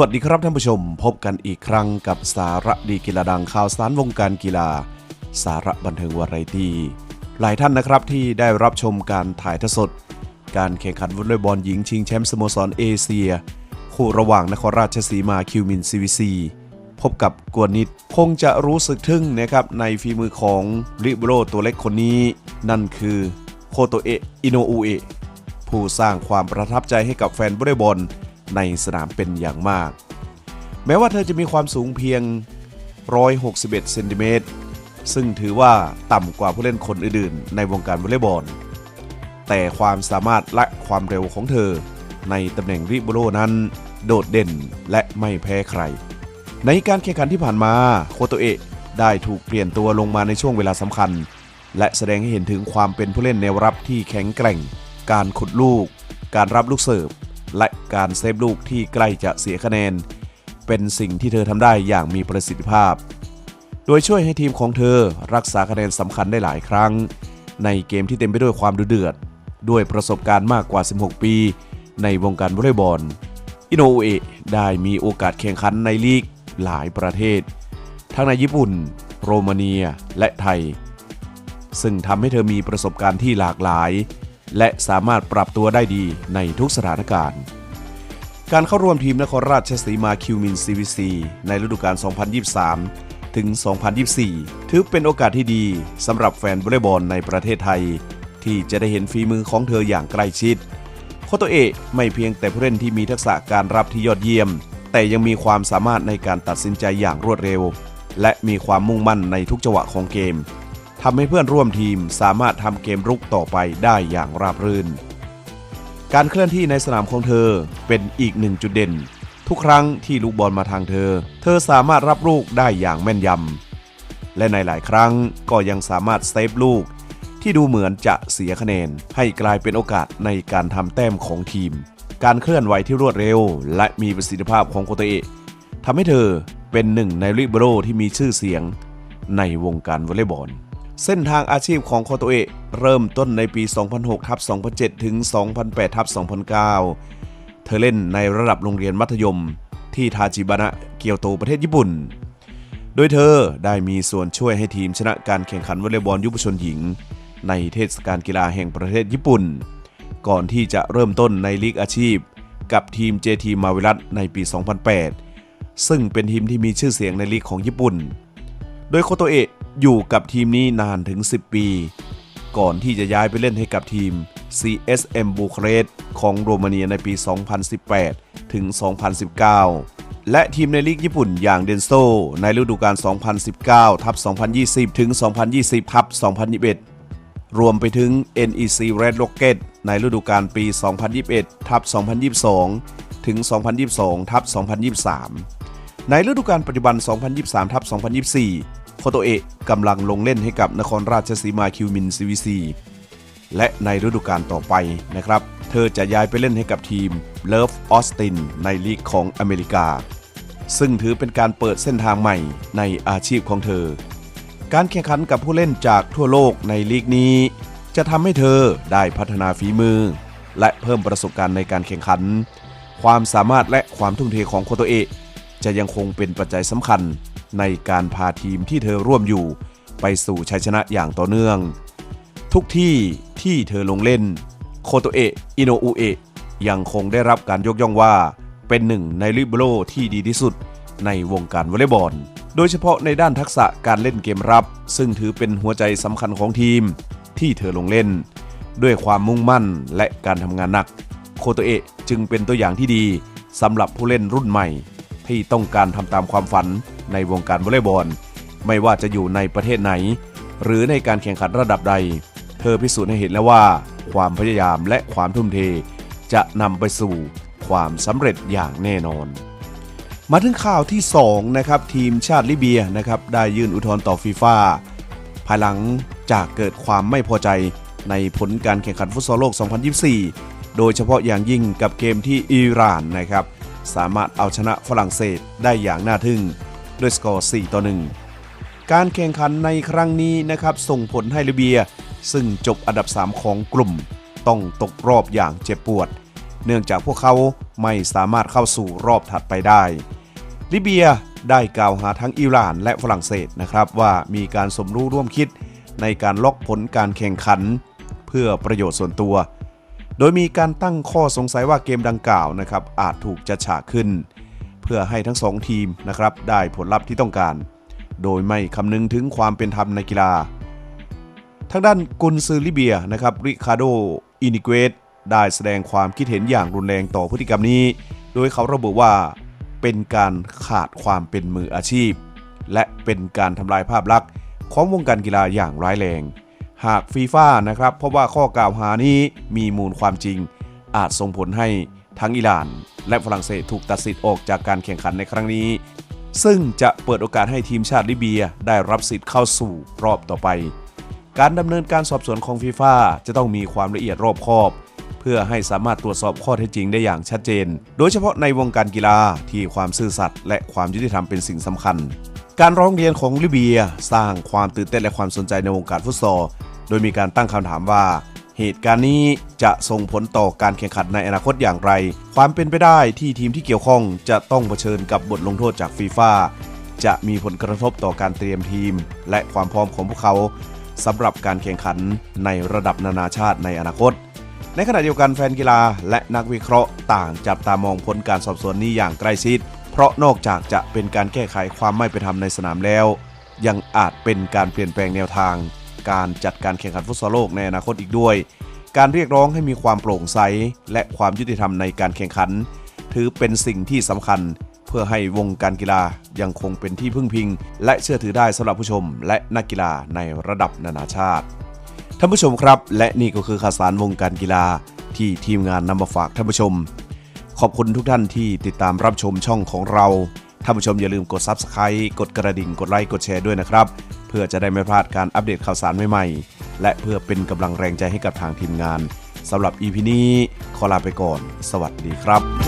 สวัสดีครับท่านผู้ชม พบกันอีกครั้งกับสาระดีกีฬาดังข่าวสารวงการกีฬา สาระบันเทิงวาไรตี้หลายท่านนะครับที่ได้รับชมการถ่ายทอดสด การแข่งขันวอลเลย์บอลหญิงชิงแชมป์สโมสรเอเชีย คู่ระหว่างนครราชสีมาคิวมินซีวีซีพบกับกวนนิดคงจะรู้สึกทึ่งนะครับในฝีมือของริโบโรตัวเล็กคนนี้ นั่นคือโคโตเอะอิโนอุเอะผู้สร้างความประทับใจให้กับแฟนวอลเลย์บอล ในสนามเป็นอย่างมาก แม้ว่าเธอจะมีความสูงเพียง 161 เซนติเมตร ซึ่งถือว่าต่ำกว่าผู้เล่นคนอื่นๆ ในวงการวอลเลย์บอล แต่ความสามารถและความเร็วของเธอ ในตำแหน่งริโบโรนั้น โดดเด่นและไม่แพ้ใคร ในการแข่งขันที่ผ่านมาโคโตเอะได้ถูกเปลี่ยนตัวลงมาในช่วงเวลาสำคัญ และแสดงให้เห็นถึงความเป็นผู้เล่นแนวรับที่แข็งแกร่ง การขุดลูก การรับลูกเสิร์ฟ และการเซฟลูกที่ใกล้จะเสียคะแนน เป็นสิ่งที่เธอทำได้อย่างมีประสิทธิภาพ โดยช่วยให้ทีมของเธอรักษาคะแนนสำคัญได้หลายครั้ง ในเกมที่เต็มไปด้วยความดุเดือด ด้วยประสบการณ์มากกว่า 16 ปี ในวงการวอลเลย์บอลอินโนอุเอะได้มีโอกาสแข่งขันในลีกหลายประเทศ ทั้งในญี่ปุ่น โรมาเนียและไทย ซึ่งทำให้เธอมีประสบการณ์ที่หลากหลาย และสามารถปรับตัวได้ดีในทุกสถานการณ์ การเข้าร่วมทีมนครราชสีมาคิวมิน CVC ในฤดูกาล 2023 ถึง 2024 ถือเป็นโอกาสที่ดีสำหรับแฟนวอลเลย์บอลในประเทศไทย ที่จะได้เห็นฝีมือของเธออย่างใกล้ชิดโคโตเอะไม่เพียงแต่ผู้เล่นที่มีทักษะการรับที่ยอดเยี่ยม แต่ยังมีความสามารถในการตัดสินใจอย่างรวดเร็ว และมีความมุ่งมั่นในทุกจังหวะของเกม ทำให้เพื่อนร่วมทีมสามารถทำเกมรุกต่อไปได้อย่างราบรื่น การเคลื่อนที่ในสนามของเธอเป็นอีกหนึ่งจุดเด่น ทุกครั้งที่ลูกบอลมาทางเธอ เธอสามารถรับลูกได้อย่างแม่นยำ และในหลายครั้งก็ยังสามารถเซฟลูก ที่ดูเหมือนจะเสียคะแนน ให้กลายเป็นโอกาสในการทำแต้มของทีม การเคลื่อนไหวที่รวดเร็ว และมีประสิทธิภาพของโคโตเอะทำให้เธอเป็นหนึ่งในลิเบโรที่มีชื่อเสียงในวงการวอลเลย์บอล เส้นทางอาชีพของโคโตเอะเริ่มต้นในปี 2006ทับ2007 ถึง 2008ทับ2009 เธอเล่นในระดับโรงเรียนมัธยม ที่ทาจิบานะเกียวโตประเทศญี่ปุ่น โดยเธอได้มีส่วนช่วยให้ทีมชนะการแข่งขันวอลเลย์บอลยุวชนหญิง ในเทศกาลกีฬาแห่งประเทศญี่ปุ่น ก่อนที่จะเริ่มต้นในลีกอาชีพ กับทีม JT มาวิรัตในปี 2008 ซึ่งเป็นทีมที่มีชื่อเสียงในลีกของญี่ปุ่น โดยโคโตเอะ อยู่กับทีมนี้นานถึง 10 ปี ก่อนที่จะย้ายไปเล่นให้กับทีม CSM บูคาเรสต์ของโรมาเนียในปี 2018 ถึง 2019 และทีมในลีกญี่ปุ่นอย่างเดนโซในฤดูกาล 2019 ทับ 2020 ถึง 2020 ทับ 2021 รวมไปถึง NEC Red Rocket ในฤดูกาลปี 2021 ทับ 2022 ถึง 2022 ทับ 2023 ในฤดูกาลปัจจุบัน 2023 ทับ 2024 โคโตเอะกำลังลงเล่นให้กับนครราชสีมาคิวมินซีวีซีและในฤดูกาลต่อไปนะครับ เธอจะย้ายไปเล่นให้กับทีมเลิฟออสตินในลีกของอเมริกา ซึ่งถือเป็นการเปิดเส้นทางใหม่ในอาชีพของเธอ การแข่งขันกับผู้เล่นจากทั่วโลกในลีกนี้ จะทำให้เธอได้พัฒนาฝีมือ และเพิ่มประสบการณ์ในการแข่งขัน ความสามารถและความทุ่มเทของโคโตเอะจะยังคงเป็นปัจจัยสำคัญ ในการพาทีมที่เธอร่วมอยู่ ไปสู่ชัยชนะอย่างต่อเนื่อง ทุกที่ที่เธอลงเล่น โคโตเอะอิโนอุเอะยังคงได้รับการยกย่องว่า เป็นหนึ่งในลิเบโรที่ดีที่สุดในวงการวอลเลย์บอล โดยเฉพาะในด้านทักษะการเล่นเกมรับ ซึ่งถือเป็นหัวใจสำคัญของทีมที่เธอลงเล่น ด้วยความมุ่งมั่นและการทำงานหนัก โคโตเอะจึงเป็นตัวอย่างที่ดีสำหรับผู้เล่นรุ่นใหม่ ที่ต้องการทำตามความฝัน ในวงการวอลเลย์บอลไม่ว่าจะอยู่ในประเทศไหน หรือในการแข่งขันระดับใด เธอพิสูจน์ให้เห็นแล้วว่า ความพยายามและความทุ่มเท จะนำไปสู่ความสำเร็จอย่างแน่นอน มาถึงข่าวที่ 2 นะครับ ทีมชาติลิเบียนะครับได้ยื่นอุทธรณ์ต่อฟีฟ่าภายหลังจากเกิดความไม่พอใจในผลการแข่งขันฟุตซอลโลก 2024 โดยเฉพาะอย่างยิ่งกับเกมที่อิหร่านนะครับ สามารถเอาชนะฝรั่งเศสได้อย่างน่าทึ่ง ด้วยสกอร์ 4 ต่อ 1 การแข่งขันในครั้งนี้นะครับส่งผลให้ลิเบีย ซึ่งจบอันดับ 3 ของกลุ่ม ต้องตกรอบอย่างเจ็บปวด เนื่องจากพวกเขาไม่สามารถเข้าสู่รอบถัดไปได้ ลิเบียได้กล่าวหาทั้งอิหร่านและฝรั่งเศสนะครับว่ามีการสมรู้ร่วมคิดในการล็อกผลการแข่งขัน เพื่อประโยชน์ส่วนตัว โดยมีการตั้งข้อสงสัยว่าเกมดังกล่าวนะครับอาจถูกจัดฉากขึ้น พื่อให้ทั้งสองทีมนะครับได้ผลลัพธ์ที่ต้องการ โดยไม่คำนึงถึงความเป็นธรรมในกีฬา ทางด้านกุนซือลิเบียนะครับริคาโดอินิเกตได้แสดงความคิดเห็นอย่างรุนแรงต่อพฤติกรรมนี้ โดยเขาระบุว่าเป็นการขาดความเป็นมืออาชีพ และเป็นการทำลายภาพลักษณ์ของวงการกีฬาอย่างร้ายแรง หากฟีฟ่านะครับเพราะว่าข้อกล่าวหานี้มีมูลความจริง อาจส่งผลให้ทั้งอิหร่าน และฝรั่งเศสถูกตัดสิทธิ์ออกจากการแข่งขันในครั้งนี้ ซึ่งจะเปิดโอกาสให้ทีมชาติลิเบียได้รับสิทธิ์เข้าสู่รอบต่อไป การดำเนินการสอบสวนของฟีฟ่าจะต้องมีความละเอียดรอบคอบ เพื่อให้สามารถตรวจสอบข้อเท็จจริงได้อย่างชัดเจน โดยเฉพาะในวงการกีฬาที่ความซื่อสัตย์และความยุติธรรมเป็นสิ่งสำคัญ การร้องเรียนของลิเบีย สร้างความตื่นเต้นและความสนใจในวงการฟุตซอลโดยมีการตั้งคำถามว่า เหตุการณ์นี้จะส่งผลต่อการแข่งขันในอนาคตอย่างไร ความเป็นไปได้ที่ทีมที่เกี่ยวข้องจะต้องเผชิญกับบทลงโทษจากฟีฟ่าจะมีผลกระทบต่อการเตรียมทีม และความพร้อมของพวกเขาสำหรับการแข่งขันในระดับนานาชาติในอนาคต ในขณะเดียวกันแฟนกีฬาและนักวิเคราะห์ต่างจับตามองผลการสอบสวนนี้อย่างใกล้ชิด เพราะนอกจากจะเป็นการแก้ไขความไม่เป็นธรรมในสนามแล้ว ยังอาจเป็นการเปลี่ยนแปลงแนวทาง การจัดการแข่งขันฟุตซอลโลกในอนาคตอีกด้วย การเรียกร้องให้มีความโปร่งใสและความยุติธรรมในการแข่งขัน ถือเป็นสิ่งที่สำคัญ เพื่อให้วงการกีฬายังคงเป็นที่พึ่งพิง และเชื่อถือได้สำหรับผู้ชม และนักกีฬาในระดับนานาชาติท่านผู้ชมครับ และนี่ก็คือข่าวสารวงการกีฬาที่ทีมงานนำมาฝากท่านผู้ชม ขอบคุณทุกท่านที่ติดตามรับชมช่องของเราท่านผู้ชมอย่าลืมกด Subscribe กดกระดิ่งกดไลค์กดแชร์ด้วยนะครับ เพื่อจะได้ไม่พลาดการอัปเดตข่าวสารใหม่ๆ และเพื่อเป็นกำลังแรงใจให้กับทางทีมงานสำหรับ EP นี้ขอลาไปก่อน สวัสดีครับ